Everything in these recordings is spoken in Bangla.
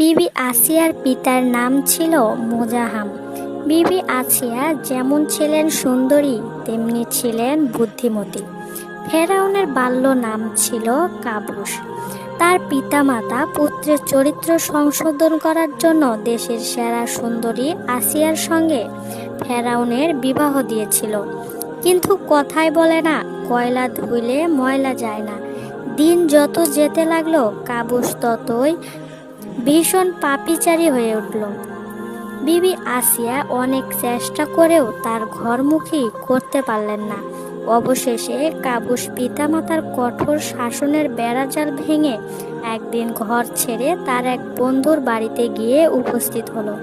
বিবি আসিয়ার পিতার নাম ছিল মোজাহাম। বিবি আসিয়া যেমন ছিলেন সুন্দরী, তেমনি ছিলেন বুদ্ধিমতী। ফেরাউনের বাল্য নাম ছিল কাবুস তার পিতামাতা পুত্রের চরিত্র সংশোধন করার জন্য দেশের সেরা সুন্দরী আসিয়ার সঙ্গে ফেরাউনের বিবাহ দিয়েছিল। কিন্তু কথায় বলে না, কয়লা ধুইলে ময়লা যায় না। দিন যত যেতে লাগল কাবুস ততই ভীষণ পাপিচারী হয়ে উঠল। বিবি আসিয়া অনেক চেষ্টা করেও তার ঘরমুখী করতে পারলেন না। অবশেষে কাবুস পিতামাতার কঠোর শাসনের বেড়াজাল ভেঙে একদিন ঘর ছেড়ে তার এক বন্ধুর বাড়িতে গিয়ে উপস্থিত হলো।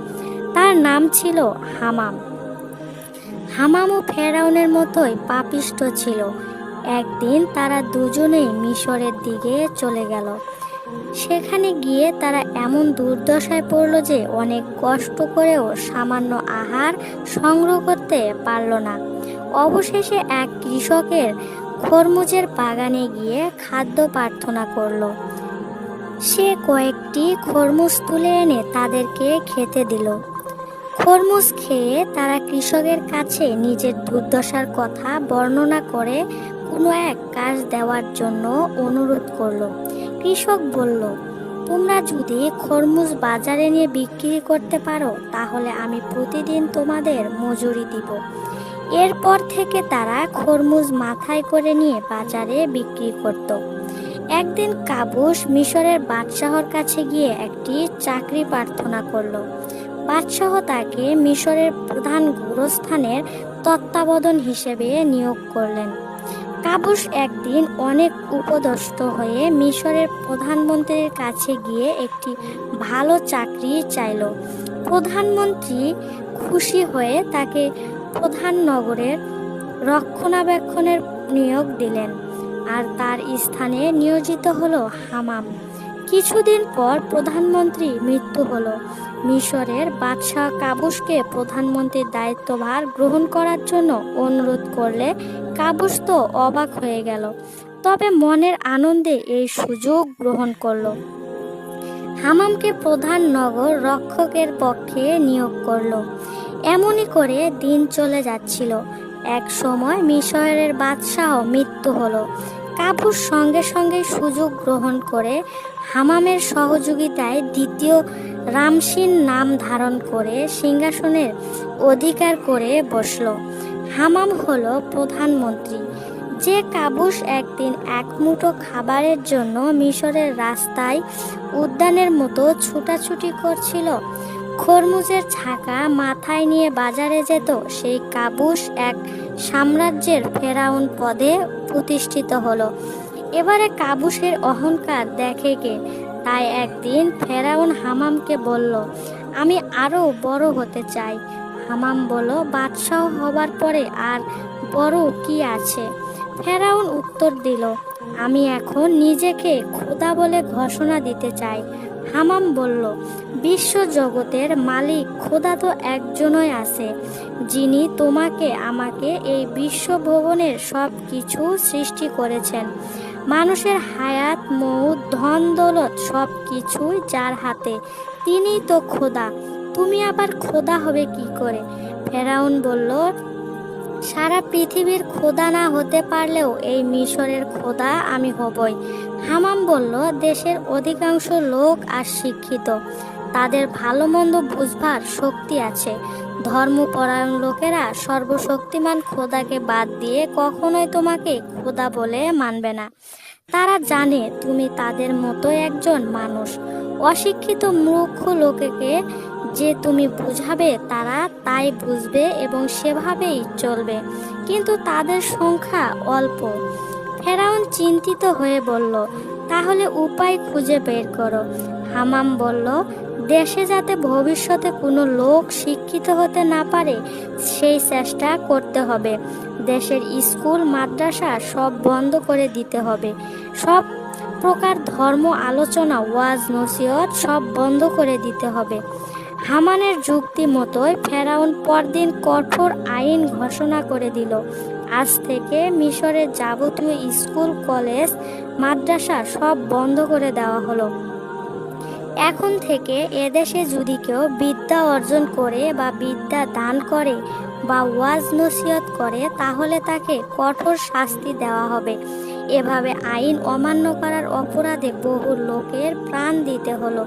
তার নাম ছিল হামাম। হামামও ফেরাউনের মতোই পাপিষ্ট ছিল। একদিন তারা দুজনেই মিশরের দিকে চলে গেল। সেখানে গিয়ে তারা এমন দুর্দশায় পড়ল যে অনেক কষ্ট করেও সামান্য আহার সংগ্রহ করতে পারল না। অবশেষে এক কৃষকের খরমুজের বাগানে গিয়ে খাদ্য প্রার্থনা করল। সে কয়েকটি খরমুজ তুলে এনে তাদেরকে খেতে দিল। খরমুজ খেয়ে তারা কৃষকের কাছে নিজের দুর্দশার কথা বর্ণনা করে কোনো এক কাজ দেওয়ার জন্য অনুরোধ করল। কৃষক বলল, তোমরা যদি খরমুজ বাজারে নিয়ে বিক্রি করতে পারো, তাহলে আমি প্রতিদিন তোমাদের মজুরি দিব। এরপর থেকে তারা খরমুজ মাথায় করে নিয়ে বাজারে বিক্রি করত। একদিন কাবুস মিশরের বাদশাহর কাছে গিয়ে একটি চাকরি প্রার্থনা করল। বাদশাহ তাকে মিশরের প্রধান গোরস্থানের তত্ত্বাবধান হিসেবে নিয়োগ করলেন। কাবুস একদিন অনেক উপদস্থ হয়ে মিশরের প্রধানমন্ত্রীর কাছে গিয়ে একটি ভালো চাকরি চাইল। প্রধানমন্ত্রী খুশি হয়ে তাকে প্রধান নগরের রক্ষণাবেক্ষণের নিয়োগ দিলেন আর তার স্থানে নিয়োজিত হলো হামাম। কিছুদিন পর প্রধানমন্ত্রী মৃত্যু হল। মিশরের বাদশাহ কাবুসকে প্রধানমন্ত্রীর দায়িত্বভার গ্রহণ করার জন্য অনুরোধ করলে কাবুস তো অবাক হয়ে গেল। তবে মনের আনন্দে এই সুযোগ গ্রহণ করল। হামামকে প্রধান নগর রক্ষকের পক্ষে নিয়োগ করল। এমনই করে দিন চলে যাচ্ছিল। এক সময় মিশরের বাদশাহ মৃত্যু হলো। কাবুস সঙ্গে সঙ্গে সুযোগ গ্রহণ করে হামামের সহযোগিতায় দ্বিতীয় রামসিন নাম ধারণ করে সিংহাসনের অধিকার করে বসল। হামাম হল প্রধানমন্ত্রী। যে কাবুস একদিন এক মুঠো খাবারের জন্য মিশরের রাস্তায় উদ্যানের মতো ছুটাছুটি করছিল, খরমুজের ছাকা মাথায় নিয়ে বাজারে যেত, সেই কাবুস এক সাম্রাজ্যের ফেরাউন পদে প্রতিষ্ঠিত হলো। এবারে কাবুসের অহংকার দেখে কে? তাই একদিন ফেরাউন হামামকে বলল, আমি আরও বড় হতে চাই। হামাম বলল, বাদশাহ হবার পরে আর বড় কি আছে? ফেরাউন উত্তর দিল, আমি এখন নিজেকে খোদা বলে ঘোষণা দিতে চাই। হামাম বলল, বিশ্ব জগতের মালিক খোদা তো একজনই আছে, যিনি তোমাকে, আমাকে এই বিশ্ব ভবনের সব কিছু সৃষ্টি করেছেন। মানুষের হায়াত, মৌত, ধন, দৌলত সব কিছুই যার হাতে তিনি তো খোদা। তুমি আবার খোদা হবে কি করে? ফেরাউন বলল সারা পৃথিবীর খোদা না হতে পারলেও এই মিশরের খোদা আমি হবই। হামাম বলল, দেশের অধিকাংশ লোক আর শিক্ষিত। তাদের ভালো মন্দ বুঝবার শক্তি আছে। ধর্মপরায়ণ লোকেরা সর্বশক্তিমান খোদাকে বাদ দিয়ে কখনোই তোমাকে খোদা বলে মানবে না। তারা জানে তুমি তাদের মতো একজন মানুষ। অশিক্ষিত মূর্খ লোকেকে যে তুমি বুঝাবে, তারা তাই বুঝবে এবং সেভাবেই চলবে। কিন্তু তাদের সংখ্যা অল্প। ফেরাউন চিন্তিত হয়ে বলল, তাহলে উপায় খুঁজে বের করো। হামাম বলল, দেশে যাতে ভবিষ্যতে কোনো লোক শিক্ষিত হতে না পারে, সেই চেষ্টা করতে হবে। দেশের স্কুল, মাদ্রাসা সব বন্ধ করে দিতে হবে। সব প্রকার ধর্ম আলোচনা, ওয়াজ, নসিহত সব বন্ধ করে দিতে হবে। হামানের যুক্তি মতোই ফেরাউন পরদিন কঠোর আইন ঘোষণা করে দিল। আজ থেকে মিশরের যাবতীয় স্কুল, কলেজ, মাদ্রাসা সব বন্ধ করে দেওয়া হলো। এখন থেকে এদেশে যদি কেউ বিদ্যা অর্জন করে বা বিদ্যা দান করে বা ওয়াজ নসিহত করে, তাহলে তাকে কঠোর শাস্তি দেওয়া হবে। এভাবে আইন অমান্য করার অপরাধে বহু লোকের প্রাণ দিতে হলো।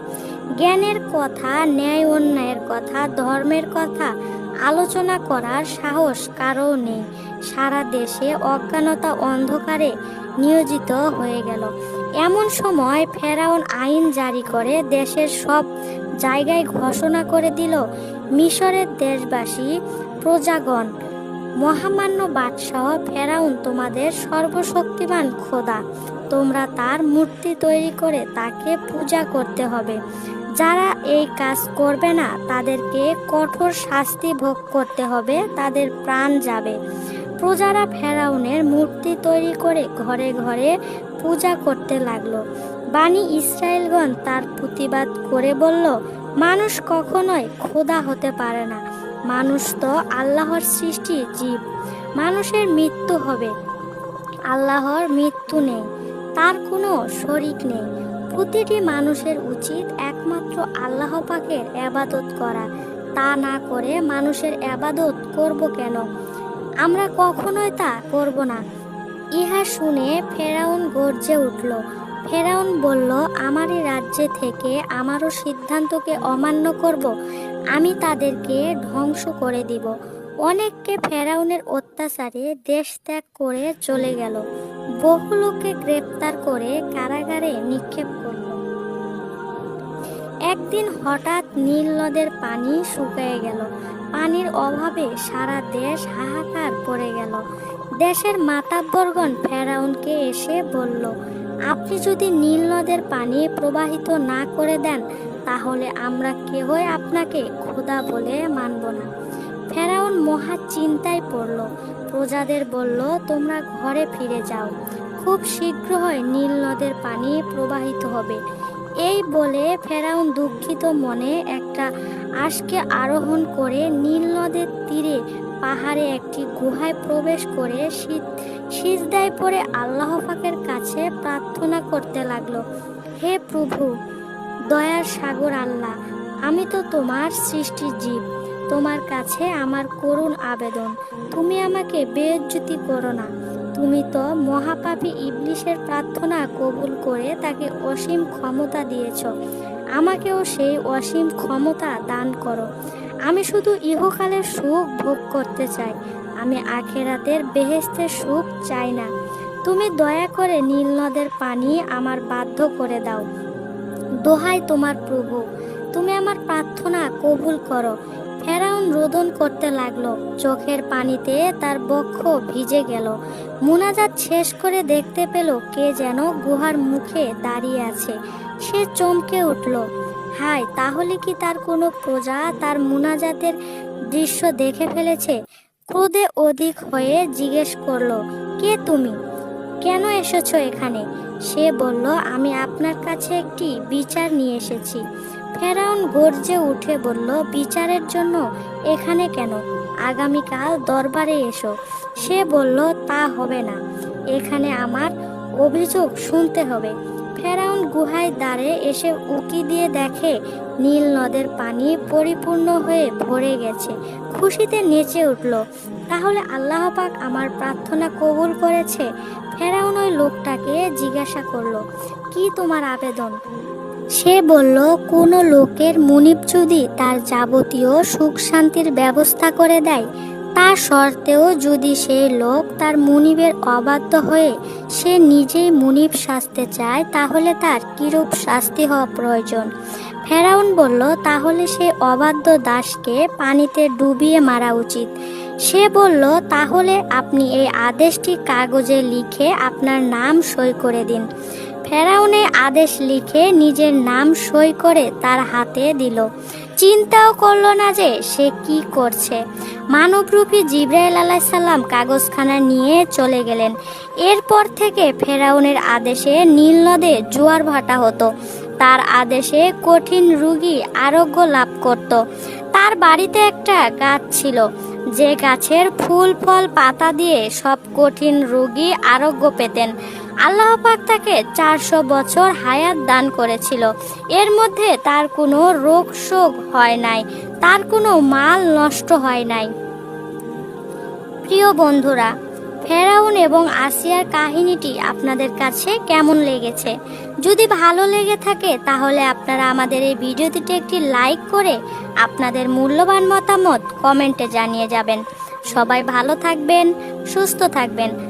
জ্ঞানের কথা, ন্যায় অন্যায়ের কথা, ধর্মের কথা আলোচনা করার সাহস কারও নেই। সারা দেশে অজ্ঞানতা অন্ধকারে নিয়োজিত হয়ে গেল। এমন সময় ফেরাউন আইন জারি করে দেশের সব জায়গায় ঘোষণা করে দিল, মিশরের দেশবাসী, প্রজাগণ, মহামান্য বাদশাহ ফেরাউন তোমাদের সর্বশক্তিমান খোদা। তোমরা তার মূর্তি তৈরি করে তাকে পূজা করতে হবে। যারা এই কাজ করবে না, তাদেরকে কঠোর শাস্তি ভোগ করতে হবে, তাদের প্রাণ যাবে। প্রজারা ফেরাউনের মূর্তি তৈরি করে ঘরে ঘরে পূজা করতে লাগল। বাণী ইসরায়েলগণ তার প্রতিবাদ করে বলল, মানুষ কখনোই খোদা হতে পারে না। মানুষ তো আল্লাহর সৃষ্টি জীব। মানুষের মৃত্যু হবে। আল্লাহর মৃত্যু নেই। তার কোনো শরিক নেই। প্রতিটি মানুষের উচিত একমাত্র আল্লাহ পাকের আবাদত করা। তা না করে মানুষের আবাদত করব কেন? আমরা কখনোই তা করব না। ইহা শুনে ফেরাউন গর্জে উঠল। ফেরাউন বলল, আমারই রাজ্যে থেকে আমারও সিদ্ধান্তকে অমান্য করব। আমি তাদেরকে ধ্বংস করে দিব। অনেককে ফেরাউনের অত্যাচারে দেশ ত্যাগ করে চলে গেল। বহু লোককে গ্রেপ্তার করে কারাগারে নিক্ষেপ করল। একদিন হঠাৎ নীল নদের পানি শুকিয়ে গেল। পানির অভাবে সারা দেশ হাহাকার পড়ে গেল। দেশের মাতাব্বরগণ ফেরাউনকে এসে বলল, আপনি যদি নীল নদের পানি প্রবাহিত না করে দেন, তাহলে আমরা কেহই আপনাকে খোদা বলে মানব না। ফেরাউন মহা চিন্তায় পড়ল। প্রজাদের বলল, তোমরা ঘরে ফিরে যাও। খুব শীঘ্রই নীল নদের পানি প্রবাহিত হবে। এই বলে ফেরাউন দুঃখিত মনে একটা আশকে আরোহণ করে নীল নদের তীরে পাহাড়ে একটি গুহায় প্রবেশ করে শীত সিজদায় পড়ে আল্লাহ পাকের কাছে প্রার্থনা করতে লাগল, হে প্রভু, দয়ার সাগর আল্লাহ, আমি তো তোমার সৃষ্টির জীব, তোমার কাছে আমার করুণ আবেদন, তুমি আমাকে বেজ্জুতি করো না। তুমি তো মহাপাপী ইবলিশের প্রার্থনা কবুল করে তাকে অসীম ক্ষমতা দিয়েছ। আমাকেও সেই অসীম ক্ষমতা দান করো। আমি শুধু ইহকালের সুখ ভোগ করতে চাই। আমি আখেরাতের বেহেস্তের সুখ চাই না। তুমি দয়া করে নীল নদের পানি আমার বাধ্য করে দাও। দোহাই তোমার প্রভু। তুমি আমার প্রার্থনা কবুল করো। ফেরাউন রোদন করতে লাগল। চোখের পানিতে তার বক্ষ ভিজে গেল। মুনাজাত শেষ করে দেখতে পেল কে যেন গুহার মুখে দাঁড়িয়ে আছে। সে চমকে উঠল। হায়, তাহলে কি তার কোনো প্রজা তার মুনাজাতের দৃশ্য দেখে ফেলেছে? ক্রোধে অধিক হয়ে জিজ্ঞেস করল, কে তুমি? কেন এসেছ এখানে? সে বলল, আমি আপনার কাছে একটি বিচার নিয়ে এসেছি। ফেরাউন গর্জে উঠে বলল, বিচারের জন্য এখানে কেন? আগামীকাল দরবারে এসো। সে বলল, তা হবে না। এখানে আমার অভিযোগ শুনতে হবে। ফেরাউন গুহায় দাঁড়ে এসে উকি দিয়ে দেখে, নীল নদের পানি পরিপূর্ণ হয়ে ভরে গেছে। খুশিতে নেচে উঠল, তাহলে আল্লাহ পাক আমার প্রার্থনা কবুল করেছে? ফেরাউন ওই লোকটাকে জিজ্ঞাসা করল, কি তোমার আবেদন? সে বলল, কোনো লোকের মুনিব যদি তার যাবতীয় সুখ শান্তির ব্যবস্থা করে দেয়, তা সত্ত্বেও যদি সেই লোক তার মুনিবের অবাধ্য হয়ে সে নিজেই মুনিব সাজতে চায়, তাহলে তার কিরূপ শাস্তি হওয়া প্রয়োজন? ফেরাউন বলল, তাহলে সে অবাধ্য দাসকে পানিতে ডুবিয়ে মারা উচিত। সে বলল, তাহলে আপনি এই আদেশটি কাগজে লিখে আপনার নাম সই করে দিন। ফেরাউনে আদেশ লিখে নিজের নাম সই করে তার হাতে দিল। চিন্তাও করল না যে সে কি করছে। মানবরূপী জিব্রাইল আলাইসাল্লাম কাগজখানা নিয়ে চলে গেলেন। এরপর থেকে ফেরাউনের আদেশে নীল নদে জোয়ার ভাটা হতো। তার আদেশে কঠিন রুগী আরোগ্য লাভ করত। তার বাড়িতে একটা গাছ ছিল। যে গাছের ফুল ফল পাতা দিয়ে সব কঠিন রুগী আরোগ্য পেতেন। আল্লাহ পাক তাকে চারশো বছর হায়াত দান করেছিল। এর মধ্যে তার কোনো রোগ শোক হয় নাই, তার কোনো মাল নষ্ট হয় নাই। প্রিয় বন্ধুরা, ফেরাউন এবং আসিয়ার কাহিনীটি আপনাদের কাছে কেমন লেগেছে? যদি ভালো লেগে থাকে, তাহলে আপনারা আমাদের এই ভিডিওটিতে একটি লাইক করে আপনাদের মূল্যবান মতামত কমেন্টে জানিয়ে যাবেন। সবাই ভালো থাকবেন, সুস্থ থাকবেন।